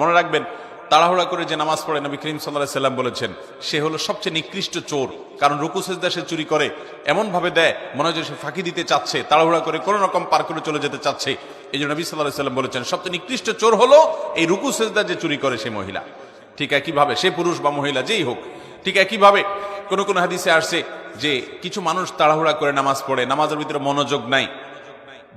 মনে রাখবেন, তাড়াহুড়া করে যে নামাজ পড়ে নবী করিম সাল্লাহ সাল্লাম বলেছেন, সে হলো সবচেয়ে নিকৃষ্ট চোর। কারণ রুকু সেজদা সে চুরি করে এমন ভাবে দেয়, মনে হয় সে ফাঁকি দিতে চাচ্ছে, তাড়াহুড়া করে কোনো রকম পার করে চলে যেতে চাচ্ছে। এই জন্য নবী সাল্লাহ সাল্লাম বলেছেন, সবচেয়ে নিকৃষ্ট চোর হলো এই রুকু সেজদা যে চুরি করে সে মহিলা। ঠিক একইভাবে, সে পুরুষ বা মহিলা, যেই হোক। ঠিক একইভাবে, কোন কোন হাদিসে আসছে যে কিছু মানুষ তাড়াহুড়া করে নামাজ পড়ে, নামাজের ভিতরে মনোযোগ নাই,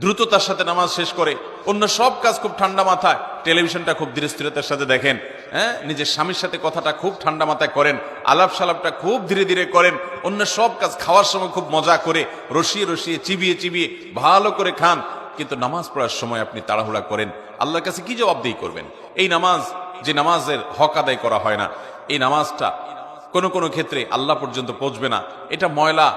দ্রুততার সাথে নামাজ শেষ করে অন্য সব কাজ খুব ঠান্ডা মাথায়। টেলিভিশনটা খুব ধীরে স্থিরতার সাথে দেখেন হ্যাঁ? নিজের স্বামীর সাথে কথাটা খুব ঠান্ডা মাথায় করেন আলাপ সালাপটা খুব ধীরে ধীরে করেন, অন্য সব কাজ খাওয়ার সময় খুব মজা করে, রসিয়ে রসিয়ে চিবিয়ে চিবিয়ে ভালো করে খান। কিন্তু নামাজ পড়ার সময় আপনি তাড়াহুড়া করেন, আল্লাহর কাছে কি জবাবদিহি করবেন? এই নামাজ, যে নামাজের হক আদায় করা হয় না, এই নামাজটা কোনো কোনো ক্ষেত্রে আল্লাহ পর্যন্ত পৌঁছবে না। এটা ময়লা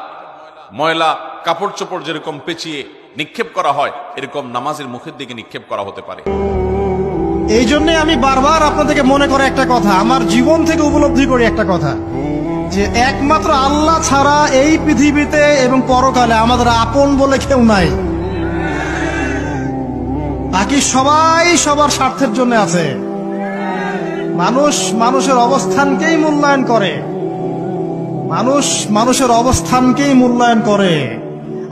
ময়লা কাপড় চোপড় যেরকম পেঁচিয়ে নিক্ষেপ করা হয়, এরকম নামাজের মুখের দিকে নিক্ষেপ করা হতে পারে। এই জন্য আমি বারবার আপনাদেরকে মনে করে একটা কথা, আমার জীবন থেকে উপলব্ধি করি একটা কথা, যে একমাত্র আল্লাহ ছাড়া এই পৃথিবীতে এবং পরকালে আমাদের আপন বলে কেউ নাই। বাকি সবাই সবার স্বার্থের জন্য আছে। মানুষ মানুষের অবস্থানকেই মূল্যায়ন করে। মানুষ মানুষের অবস্থানকেই মূল্যায়ন করে।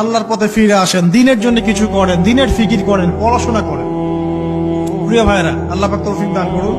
আল্লাহর পথে ফিরে আসেন, দিনের জন্য কিছু করেন, দিনের ফিকির করেন, পড়াশোনা করেন। প্রিয় ভাইরা আল্লাহ পাক তৌফিক দান করুন।